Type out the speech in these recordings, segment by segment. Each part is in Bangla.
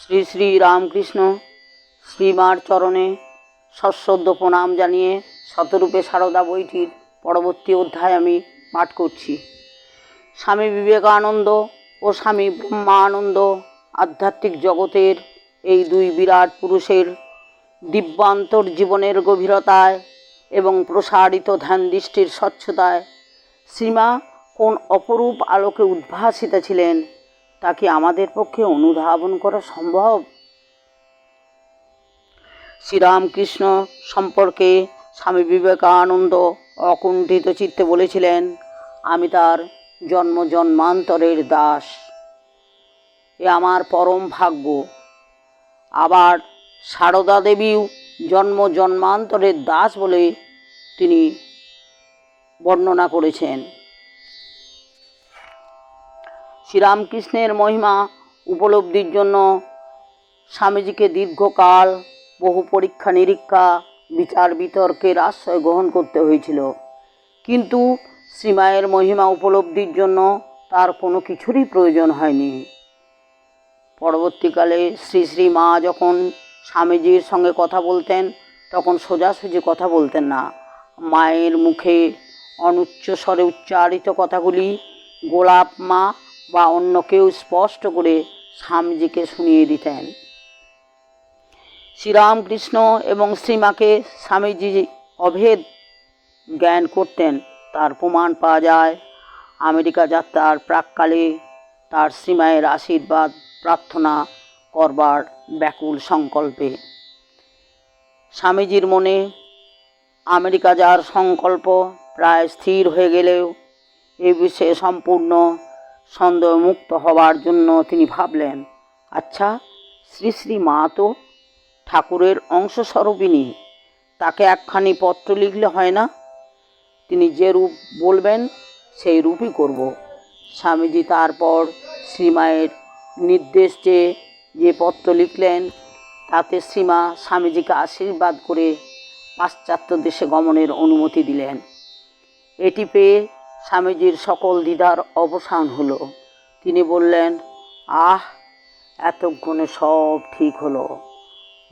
শ্রী শ্রী রামকৃষ্ণ শ্রীমার চরণে সশ্রদ্ধ প্রণাম জানিয়ে শতরূপে সারদা বইটির পরবর্তী অধ্যায় আমি পাঠ করছি। স্বামী বিবেকানন্দ ও স্বামী ব্রহ্মানন্দ আধ্যাত্মিক জগতের এই দুই বিরাট পুরুষের দিব্যান্তর জীবনের গভীরতায় এবং প্রসারিত ধ্যান দৃষ্টির স্বচ্ছতায় সীমা কোন অপরূপ আলোকে উদ্ভাসিত ছিলেন তা কি আমাদের পক্ষে অনুধাবন করা সম্ভব? শ্রীরামকৃষ্ণ সম্পর্কে স্বামী বিবেকানন্দ অকুণ্ঠিত চিত্তে বলেছিলেন, আমি তার জন্ম জন্মান্তরের দাস। এ আমার পরম ভাগ্য। আবার সারদা দেবীও জন্ম জন্মান্তরের দাস বলে তিনি বর্ণনা করেছেন। শ্রীরামকৃষ্ণের মহিমা উপলব্ধির জন্য স্বামীজিকে দীর্ঘকাল বহু পরীক্ষা, নিরীক্ষা, বিচার, বিতর্কের আশ্রয় গ্রহণ করতে হয়েছিল। কিন্তু শ্রীমায়ের মহিমা উপলব্ধির জন্য তার কোনো কিছুরই প্রয়োজন হয়নি। পরবর্তীকালে শ্রী শ্রী মা যখন স্বামীজির সঙ্গে কথা বলতেন, তখন সোজাসুজি কথা বলতেন না। মায়ের মুখে অনুচ্চ স্বরে উচ্চারিত কথাগুলি, গোলাপ মা বা অন্য কেউ স্পষ্ট করে স্বামীজিকে শুনিয়ে দিতেন। শ্রীরামকৃষ্ণ এবং শ্রীমাকে স্বামীজি অভেদ জ্ঞান করতেন, তার প্রমাণ পাওয়া যায়। আমেরিকা যাত্রার প্রাককালে তার শ্রীমায়ের আশীর্বাদ প্রার্থনা করবার ব্যাকুল সংকল্পে। স্বামীজির মনে আমেরিকা যাওয়ার সংকল্প প্রায় স্থির হয়ে গেলেও এ বিষয়ে সম্পূর্ণ সন্দেহমুক্ত হবার জন্য তিনি ভাবলেন আচ্ছা শ্রী শ্রী মা তো ঠাকুরের অংশস্বরূপিণী, তাকে একখানি পত্র লিখলে হয় না? তিনি যে রূপ বলবেন, সেই রূপই করব। স্বামীজি তারপর শ্রীমায়ের নির্দেশ চেয়ে যে পত্র লিখলেন, তাতে শ্রীমা স্বামীজিকে আশীর্বাদ করে পাশ্চাত্য দেশে গমনের অনুমতি দিলেন। এটি পেয়ে স্বামীজির সকল দ্বিধার অবসান হলো। তিনি বললেন, আহ, এতক্ষণে সব ঠিক হলো।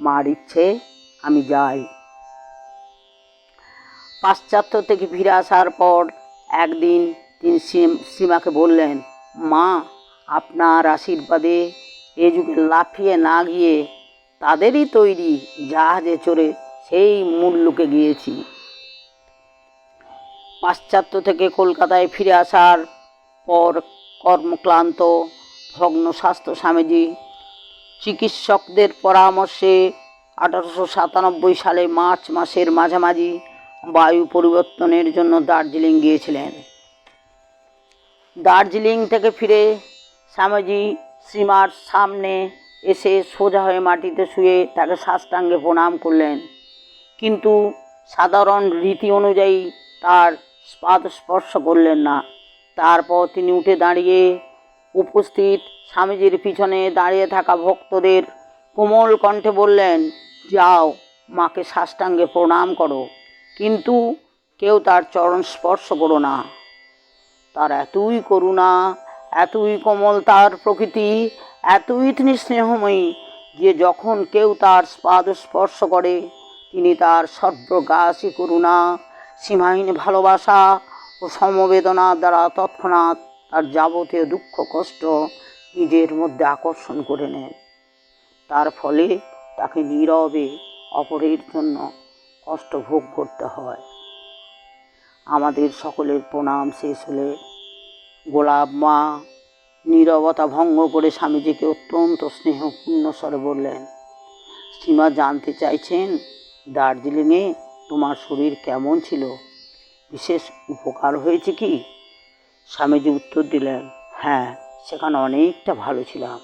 মার ইচ্ছে, আমি যাই। পাশ্চাত্য থেকে ফিরে আসার পর একদিন তিনি সীমাকে বললেন, মা, আপনার আশীর্বাদে এ যুগে লাফিয়ে না গিয়ে তাদেরই তৈরি জাহাজে চড়ে সেই মুল্লুকে গিয়েছি। পাশ্চাত্য থেকে কলকাতায় ফিরে আসার পর কর্মক্লান্ত, ভগ্ন স্বাস্থ্য স্বামীজি চিকিৎসকদের পরামর্শে আঠারোশো সাতানব্বই সালে মার্চ মাসের মাঝামাঝি বায়ু পরিবর্তনের জন্য দার্জিলিং গিয়েছিলেন। দার্জিলিং থেকে ফিরে স্বামীজি শ্রীমার সামনে এসে সোজা হয়ে মাটিতে শুয়ে তাকে সাষ্টাঙ্গে প্রণাম করলেন। কিন্তু সাধারণ রীতি অনুযায়ী তার পাদ স্পর্শ করলেন না। তারপর তিনি উঠে দাঁড়িয়ে উপস্থিত স্বামীজির পিছনে দাঁড়িয়ে থাকা ভক্তদের কোমল কণ্ঠে বললেন, যাও, মাকে সাষ্টাঙ্গে প্রণাম করো। কিন্তু কেউ তার চরণ স্পর্শ করো না। তার এতই করুণা, এতই কোমল তার প্রকৃতি, এতই তিনি স্নেহময়ী যে যখন কেউ তার পাদ স্পর্শ করে, তিনি তার সর্বগ্রাসী করুণা সীমাহীন ভালোবাসা ও সমবেদনা দ্বারা তৎক্ষণাৎ তার যাবতীয় দুঃখ, কষ্ট নিজের মধ্যে আকর্ষণ করে নেন তার ফলে তাকে নীরবে অপরের জন্য কষ্ট ভোগ করতে হয়। আমাদের সকলের প্রণাম শেষ হলে গোলাপ মা নীরবতা ভঙ্গ করে স্বামীজিকে অত্যন্ত স্নেহপূর্ণ স্বরে বললেন, সীমা জানতে চাইছেন দার্জিলিংয়ে তোমার শরীর কেমন ছিল? বিশেষ উপকার হয়েছে কি? স্বামীজি উত্তর দিলেন হ্যাঁ সেখানে অনেকটা ভালো ছিলাম।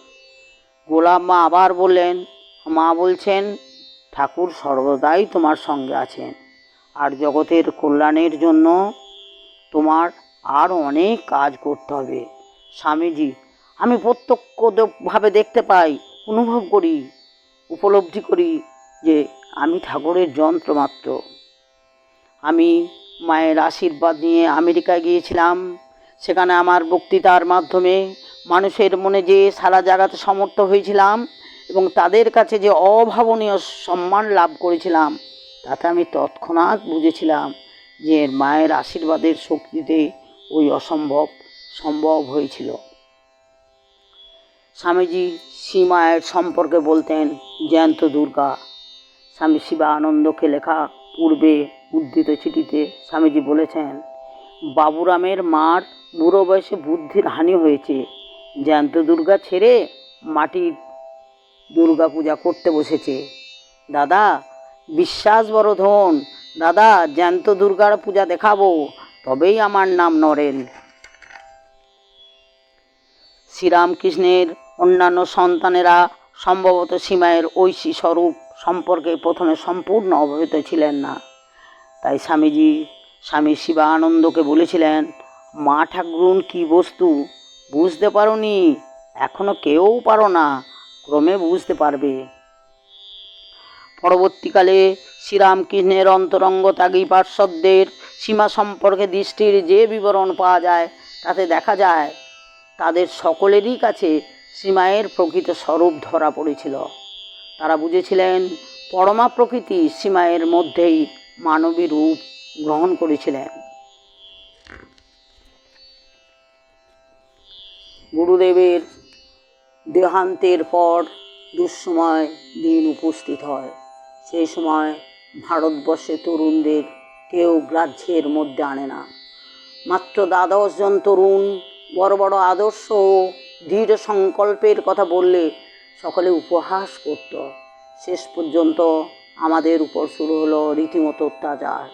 গোলাপ মা আবার বললেন, মা বলছেন, ঠাকুর সর্বদাই তোমার সঙ্গে আছেন, আর জগতের কল্যাণের জন্য তোমার আর অনেক কাজ করতে হবে। স্বামীজি, আমি প্রত্যক্ষভাবে দেখতে পাই, অনুভব করি, উপলব্ধি করি যে আমি ঠাকুরের যন্ত্র মাত্র আমি মায়ের আশীর্বাদ নিয়ে আমেরিকায় গিয়েছিলাম। সেখানে আমার বক্তৃতার মাধ্যমে মানুষের মনে যে সারা জাগাতে সমর্থ হয়েছিলাম এবং তাদের কাছে যে অভাবনীয় সম্মান লাভ করেছিলাম, তাতে আমি তৎক্ষণাৎ বুঝেছিলাম যে মায়ের আশীর্বাদের শক্তিতে ওই অসম্ভব সম্ভব হয়েছিল। স্বামীজি শ্রীমায়ের সম্পর্কে বলতেন, জ্যান্ত দুর্গা। স্বামী শিবানন্দকে লেখা পূর্বে উদ্ধৃত চিঠিতে স্বামীজি বলেছেন, বাবুরামের মার বুড়ো বয়সে বুদ্ধির হানি হয়েছে। জ্যান্ত দুর্গা ছেড়ে মাটির দুর্গা পূজা করতে বসেছে। দাদা, বিশ্বাস বড় ধন। দাদা, জ্যান্ত দুর্গার পূজা দেখাবো। তবেই আমার নাম নরেন। শ্রীরামকৃষ্ণের অন্যান্য সন্তানেরা সম্ভবত সীমায়ের ঐশী স্বরূপ সম্পর্কে প্রথমে সম্পূর্ণ অবহিত ছিলেন না। তাই স্বামীজি স্বামী শিবানন্দকে বলেছিলেন, মা ঠাকুরুন, কি বস্তু? বুঝতে পারোনি। এখনও কেউ পারো না। ক্রমে বুঝতে পারবে। পরবর্তীকালে শ্রীরামকৃষ্ণের অন্তরঙ্গ ত্যাগী পার্শ্বদের সীমা সম্পর্কে দৃষ্টির যে বিবরণ পাওয়া যায়, তাতে দেখা যায়, তাদের সকলেরই কাছে সীমায়ের প্রকৃত স্বরূপ ধরা পড়েছিল। তারা বুঝেছিলেন, পরমা প্রকৃতি সীমায়ের মধ্যেই মানবী রূপ গ্রহণ করেছিলেন। গুরুদেবের দেহান্তের পর দুঃসময় দিন উপস্থিত হয়। সেই সময় ভারতবর্ষে তরুণদের কেউ গ্রাহ্যের মধ্যে আনে না। মাত্র দ্বাদশ জন তরুণ বড় বড় আদর্শ ও দৃঢ় সংকল্পের কথা বললে সকলে উপহাস করত। শেষ পর্যন্ত আমাদের উপর শুরু হলো রীতিমতো অত্যাচার।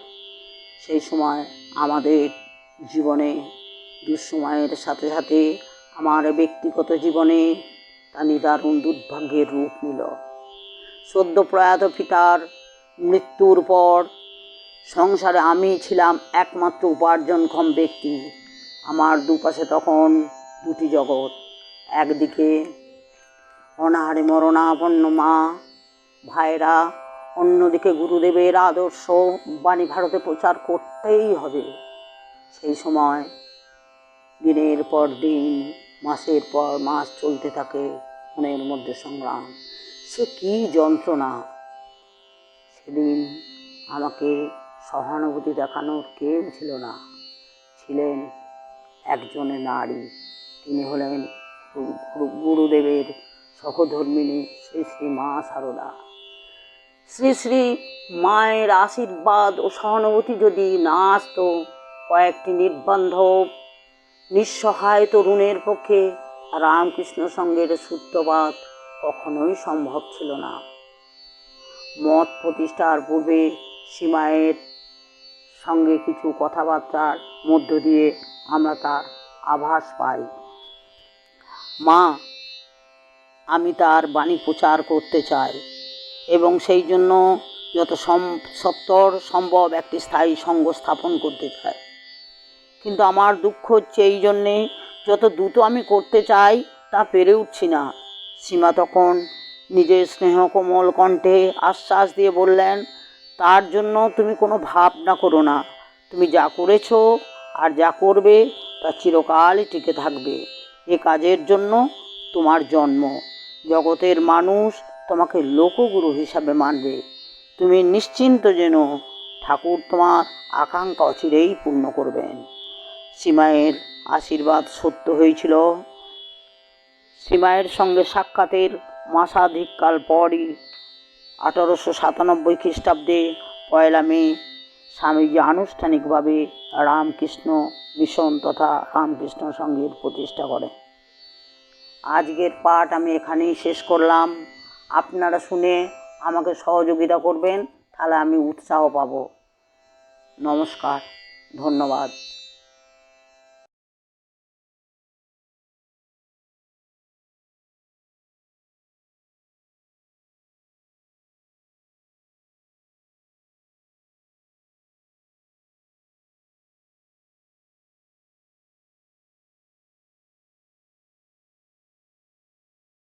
সেই সময় আমাদের জীবনে, দুঃসময়ের সাথে সাথে আমার ব্যক্তিগত জীবনে তা নিদারুণ দুর্ভাগ্যের রূপ নিল। সদ্য প্রয়াত পিতার মৃত্যুর পর সংসারে আমি ছিলাম একমাত্র উপার্জনক্ষম ব্যক্তি। আমার দুপাশে তখন দুটি জগৎ, একদিকে অনাহারে মরণাপন্ন মা, ভাইরা অন্যদিকে গুরুদেবের আদর্শ বাণী ভারতে প্রচার করতেই হবে। সেই সময় দিনের পর দিন, মাসের পর মাস চলতে থাকে মনের মধ্যে সংগ্রাম। সে কী যন্ত্রণা? সেদিন আমাকে সহানুভূতি দেখানোর কেউ ছিল না। ছিলেন একজনের নারী। তিনি হলেন গুরু- গুরু- গুরুদেবের সহধর্মিনী শ্রী শ্রী মা সারদা। শ্রী শ্রী মায়ের আশীর্বাদ ও সহানুভূতি যদি না আসতো, কয়েকটি নির্বান্ধব নিঃসহায় তরুণের পক্ষে রামকৃষ্ণ সঙ্গের সূত্রপাত কখনোই সম্ভব ছিল না। মত প্রতিষ্ঠার পূর্বে সীমায়ের সঙ্গে কিছু কথাবার্তার মধ্য দিয়ে আমরা তার আভাস পাই। মা, আমি তার বাণী প্রচার করতে চাই। এবং সেই জন্য যত সম, সত্তর সম্ভব একটি স্থায়ী সঙ্গ স্থাপন করতে চায়। কিন্তু আমার দুঃখ হচ্ছে এই জন্যে যত দ্রুত আমি করতে চাই তা পেরে উঠছি না। সীমা তখন নিজের স্নেহ কোমল কণ্ঠে আশ্বাস দিয়ে বললেন, তার জন্য তুমি কোনো ভাবনা করো না। তুমি যা করেছ আর যা করবে তা চিরকালই টিকে থাকবে। এ কাজের জন্য তোমার জন্ম। জগতের মানুষ তোমাকে লোকগুরু হিসাবে মানবে। তুমি নিশ্চিন্ত যেন ঠাকুর তোমার আকাঙ্ক্ষা অচিরেই পূর্ণ করবেন। সীমায়ের আশীর্বাদ সত্য হয়েছিল। সীমায়ের সঙ্গে সাক্ষাতের মাসাধিককাল পরই আঠারোশো সাতানব্বই খ্রিস্টাব্দে পয়লা মে স্বামীজি আনুষ্ঠানিকভাবে রামকৃষ্ণ মিশন তথা রামকৃষ্ণ সঙ্গীর প্রতিষ্ঠা করেন। আজকের পাঠ আমি এখানেই শেষ করলাম। আপনারা শুনে আমাকে সহযোগিতা করবেন তাহলে আমি উৎসাহ পাব। নমস্কার ধন্যবাদ।